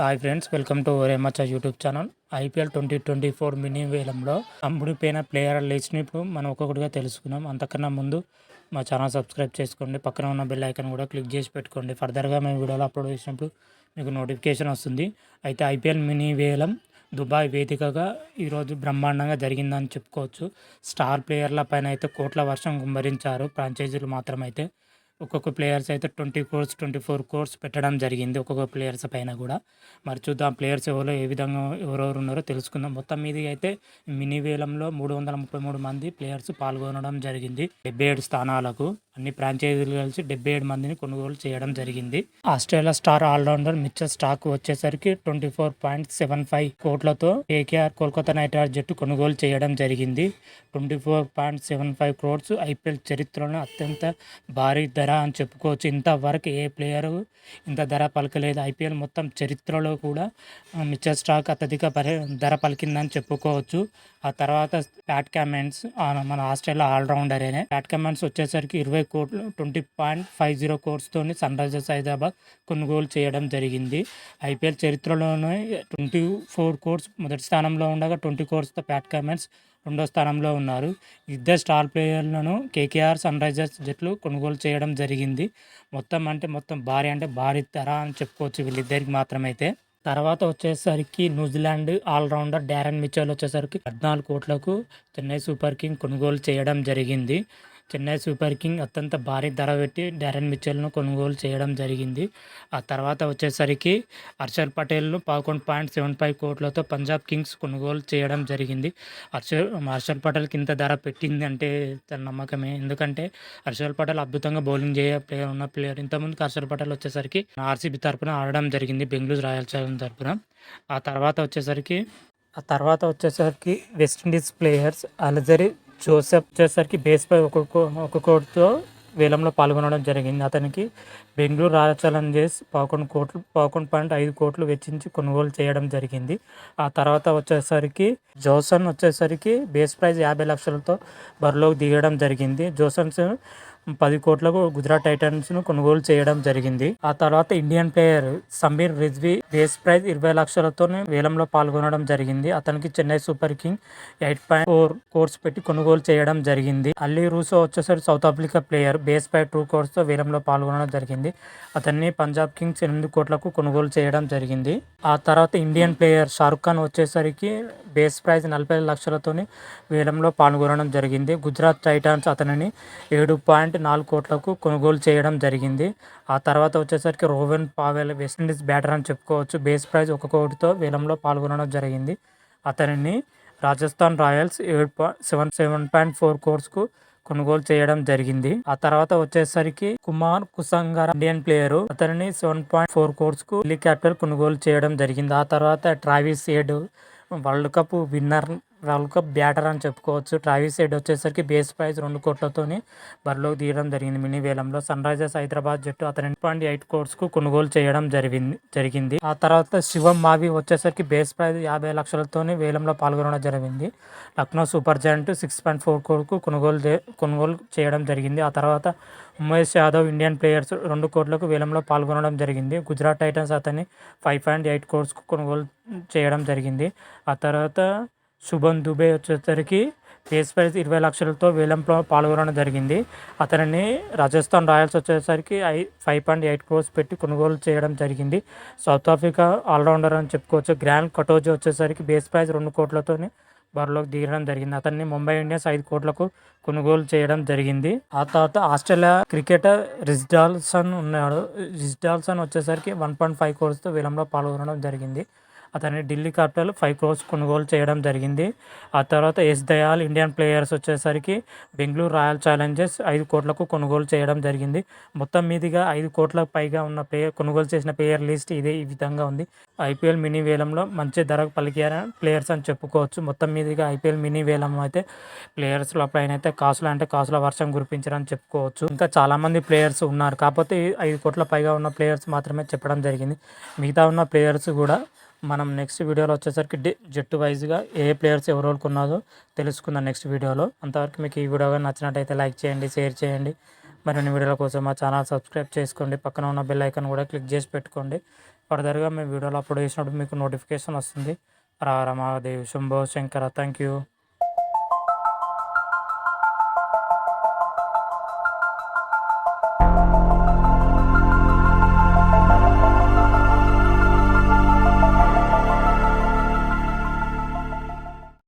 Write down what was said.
Hi friends welcome to రేమచ్చ YouTube channel IPL twenty twenty four mini వేలంలో అమ్ముడిపోయిన player లిస్ట్ని ఇప్పుడు మనం ఒక్కొక్కటిగా తెలుసుకున్నాం అంతకన్నా ముందు మా ఛానల్ సబ్స్క్రైబ్ చేసుకోండి. పక్కన ఉన్న బెల్ ఐకాన్ కూడా క్లిక్ చేసి పెట్టుకోండి. ఫర్దర్గా మేము వీడియోలు అప్లోడ్ చేసినప్పుడు మీకు నోటిఫికేషన్ వస్తుంది. అయితే ఐపీఎల్ మినీ వేలం దుబాయ్ వేదికగా ఈరోజు బ్రహ్మాండంగా జరిగిందని చెప్పుకోవచ్చు. స్టార్ ప్లేయర్ల పైన అయితే కోట్ల వర్షం గుమ్మరించారు. ఫ్రాంచైజీలు మాత్రమైతే ఒక్కొక్క ప్లేయర్స్ అయితే twenty crores twenty four crores పెట్టడం జరిగింది ఒక్కొక్క ప్లేయర్స్ పైన కూడా. మరి చూద్దాం ప్లేయర్స్ ఎవరో ఏ విధంగా ఎవరెవరు ఉన్నారో తెలుసుకుందాం. మొత్తం మీద అయితే మినీ వేలంలో మూడు వందల ముప్పై మూడు మంది ప్లేయర్స్ పాల్గొనడం జరిగింది. డెబ్బై ఏడు స్థానాలకు. అన్ని ఫ్రాంచైజీలు కలిసి డెబ్బై ఏడు మందిని కొనుగోలు చేయడం జరిగింది. Australia star allrounder Mitchell Starc వచ్చేసరికి twenty four point seven five కోట్లతో కేకేఆర్ కోల్కతా నైట్ రైడర్స్ జట్టు కొనుగోలు చేయడం జరిగింది. Twenty four point seven five crores IPL చరిత్రలో అత్యంత భారీ ధర అని చెప్పుకోవచ్చు. ఇంతవరకు ఏ ప్లేయరు ఇంత ధర పలకలేదు. ఐపీఎల్ మొత్తం చరిత్రలో కూడా ఆ, మిచ్చర్ స్టాక్ అత్యధిక పరి ధర పలికిందని చెప్పుకోవచ్చు. ఆ తర్వాత ప్యాట్ కమెంట్స్ మన ఆస్ట్రేలియా ఆల్రౌండరేనే. ప్యాట్ కమెంట్స్ వచ్చేసరికి ఇరవై కోట్లు ట్వంటీ పాయింట్ ఫైవ్ జీరో కోర్స్తో సన్ రైజర్స్ హైదరాబాద్ కొనుగోలు చేయడం జరిగింది. ఐపీఎల్ చరిత్రలోనే ట్వంటీ ఫోర్ కోర్స్ మొదటి స్థానంలో ఉండగా ట్వంటీ కోర్స్తో ప్యాట్ కమెంట్స్ రెండో స్థానంలో ఉన్నారు. ఇద్దరు స్టార్ ప్లేయర్లను కేకేఆర్ సన్ రైజర్స్ జట్లు కొనుగోలు చేయడం జరిగింది. మొత్తం అంటే మొత్తం భారీ అంటే భారీ ధర అని చెప్పుకోవచ్చు వీళ్ళిద్దరికి మాత్రమైతే. తర్వాత వచ్చేసరికి న్యూజిలాండ్ ఆల్రౌండర్ డారెన్ మిచెల్ వచ్చేసరికి పద్నాలుగు కోట్లకు చెన్నై సూపర్ కింగ్ కొనుగోలు చేయడం జరిగింది. చెన్నై సూపర్ కింగ్ అత్యంత భారీ ధర పెట్టి డారెన్ మిచెల్ను కొనుగోలు చేయడం జరిగింది. ఆ తర్వాత వచ్చేసరికి హర్షల్ పటేల్ను పదకొండు పాయింట్ సెవెన్ ఫైవ్ కోట్లతో పంజాబ్ కింగ్స్ కొనుగోలు చేయడం జరిగింది. హర్షల్ హర్షల్ పటేల్కి ఇంత ధర పెట్టింది అంటే తన నమ్మకమే. ఎందుకంటే హర్షల్ పటేల్ అద్భుతంగా బౌలింగ్ చేయ ప్లేయర్ ఉన్న ప్లేయర్. ఇంతకుముందు హర్షల్ పటేల్ వచ్చేసరికి ఆర్సీబీ తరఫున ఆడడం జరిగింది. బెంగళూరు రాయల్ ఛాలెంజ్ తరఫున ఆ తర్వాత వచ్చేసరికి ఆ తర్వాత వచ్చేసరికి West Indies players Alzarri Joseph వచ్చేసరికి బేస్ పై ఒక్కొక్క ఒక కోటితో వేలంలో పాల్గొనడం జరిగింది. అతనికి బెంగళూరు రాయల్ చేసి పదకొండు కోట్లు పదకొండు పాయింట్ ఐదు కోట్లు వెచ్చించి కొనుగోలు చేయడం జరిగింది. ఆ తర్వాత వచ్చేసరికి జోసన్ వచ్చేసరికి బేస్ ప్రైజ్ యాభై లక్షలతో బరిలోకి దిగడం జరిగింది. జోసన్స్ పది కోట్లకు గుజరాత్ టైటన్స్ను కొనుగోలు చేయడం జరిగింది. ఆ తర్వాత Indian player Sameer Rizvi base price ఇరవై లక్షలతోనే వేలంలో పాల్గొనడం జరిగింది. అతనికి Chennai super king eight point four crores పెట్టి కొనుగోలు చేయడం జరిగింది. అల్లీ రూసో వచ్చేసరికి సౌత్ ఆఫ్రికా ప్లేయర్ బేస్ పై టూ కోర్స్తో వేలంలో పాల్గొనడం జరిగింది. అతన్ని పంజాబ్ కింగ్స్ ఎనిమిది కోట్లకు కొనుగోలు చేయడం జరిగింది. ఆ తర్వాత ఇండియన్ ప్లేయర్ షారుఖ్ ఖాన్ వచ్చేసరికి బేస్ ప్రైజ్ నలభై లక్షలతోని వేలంలో పాల్గొనడం జరిగింది. గుజరాత్ టైటాన్స్ అతనిని ఏడు పాయింట్ నాలుగు కోట్లకు కొనుగోలు చేయడం జరిగింది. ఆ తర్వాత వచ్చేసరికి రోవెన్ పావెల్ వెస్టిండీస్ బ్యాటర్ అని చెప్పుకోవచ్చు. బేస్ ప్రైజ్ ఒక కోటితో వేలంలో పాల్గొనడం జరిగింది. అతనిని రాజస్థాన్ రాయల్స్ ఏడు point seven seven point four కోర్స్కు కొనుగోలు చేయడం జరిగింది. ఆ తర్వాత వచ్చేసరికి కుమార్ కుసంగార్ ఇండియన్ ప్లేయర్. అతనిని సెవెన్ పాయింట్ ఫోర్ కోర్స్కు ఢిల్లీ క్యాపిటల్ కొనుగోలు చేయడం జరిగింది. ఆ తర్వాత ట్రావిస్ ఏడు world cup winner world cup batter అని చెప్పుకోవచ్చు. ట్రావిస్ హెడ్ వచ్చేసరికి బేస్ ప్రైజ్ రెండు కోట్లతోని బరిలోకి తీయడం జరిగింది. మినీ వేలంలో సన్ రైజర్స్ హైదరాబాద్ జట్టు అతని పాయింట్ ఎయిట్ కోర్స్కు కొనుగోలు చేయడం జరిగింది జరిగింది. ఆ తర్వాత శివం మావి వచ్చేసరికి బేస్ ప్రైజ్ యాభై లక్షలతోని వేలంలో పాల్గొనడం జరిగింది. Lucknow super giant six point four కోర్కు కొనుగోలు కొనుగోలు చేయడం జరిగింది. ఆ తర్వాత ఉమేష్ యాదవ్ ఇండియన్ ప్లేయర్స్ రెండు కోట్లకు వేలంలో పాల్గొనడం జరిగింది. గుజరాత్ టైటన్స్ అతని ఫైవ్ పాయింట్ ఎయిట్ కోర్స్కు కొనుగోలు చేయడం జరిగింది. ఆ తర్వాత శుభన్ దుబే వచ్చేసరికి బేస్ ప్రైస్ ఇరవై లక్షలతో వేలంలో పాల్గొనడం జరిగింది. అతనిని రాజస్థాన్ రాయల్స్ వచ్చేసరికి ఐ ఫైవ్ పాయింట్ ఎయిట్ క్రోర్స్ పెట్టి కొనుగోలు చేయడం జరిగింది. సౌత్ ఆఫ్రికా ఆల్రౌండర్ అని చెప్పుకోవచ్చు. గ్రాండ్ కటోజీ వచ్చేసరికి బేస్ ప్రైస్ రెండు కోట్లతోనే బరిలోకి దిగడం జరిగింది. అతన్ని ముంబై ఇండియన్స్ ఐదు కోట్లకు కొనుగోలు చేయడం జరిగింది. ఆ తర్వాత ఆస్ట్రేలియా క్రికెటర్ రిజ్డాల్సన్ ఉన్నాడు. రిజ్డాల్సన్ వచ్చేసరికి వన్ పాయింట్ ఫైవ్ కోర్స్తో వేలంలో పాల్గొనడం జరిగింది. అతన్ని ఢిల్లీ క్యాపిటల్ ఫైవ్ క్రోర్స్ కొనుగోలు చేయడం జరిగింది. ఆ తర్వాత ఎస్ దయాల్ ఇండియన్ ప్లేయర్స్ వచ్చేసరికి బెంగళూరు రాయల్ ఛాలెంజర్స్ ఐదు కోట్లకు కొనుగోలు చేయడం జరిగింది. మొత్తం మీదుగా ఐదు కోట్లకు పైగా ఉన్న ప్లేయర్ కొనుగోలు చేసిన ప్లేయర్ లిస్ట్ ఇదే ఈ విధంగా ఉంది. ఐపీఎల్ మినీ వేలంలో మంచి ధరకు పలికార ప్లేయర్స్ అని చెప్పుకోవచ్చు. మొత్తం మీదుగా ఐపీఎల్ మినీ వేలం అయితే ప్లేయర్స్ పైన అయితే కాసులు అంటే కాసుల వర్షం కురిపించారని చెప్పుకోవచ్చు. ఇంకా చాలామంది ప్లేయర్స్ ఉన్నారు. కాకపోతే ఐదు కోట్ల పైగా ఉన్న ప్లేయర్స్ మాత్రమే చెప్పడం జరిగింది. మిగతా ఉన్న ప్లేయర్స్ కూడా మనం నెక్స్ట్ వీడియోలో వచ్చేసరికి డి జట్టు వైజ్గా ఏ ప్లేయర్స్ ఎవరెవరికి ఉన్నారో తెలుసుకుందాం నెక్స్ట్ వీడియోలో. అంతవరకు మీకు ఈ వీడియో కానీ నచ్చినట్టయితే లైక్ చేయండి షేర్ చేయండి. మరిన్ని వీడియోల కోసం మా ఛానల్ సబ్స్క్రైబ్ చేసుకోండి. పక్కన ఉన్న బెల్ ఐకాన్ కూడా క్లిక్ చేసి పెట్టుకోండి. ఫర్దర్గా మేము వీడియోలు అప్లోడ్ చేసినప్పుడు మీకు నోటిఫికేషన్ వస్తుంది. రారమాదేవ్ శంభో శంకర థ్యాంక్ యూ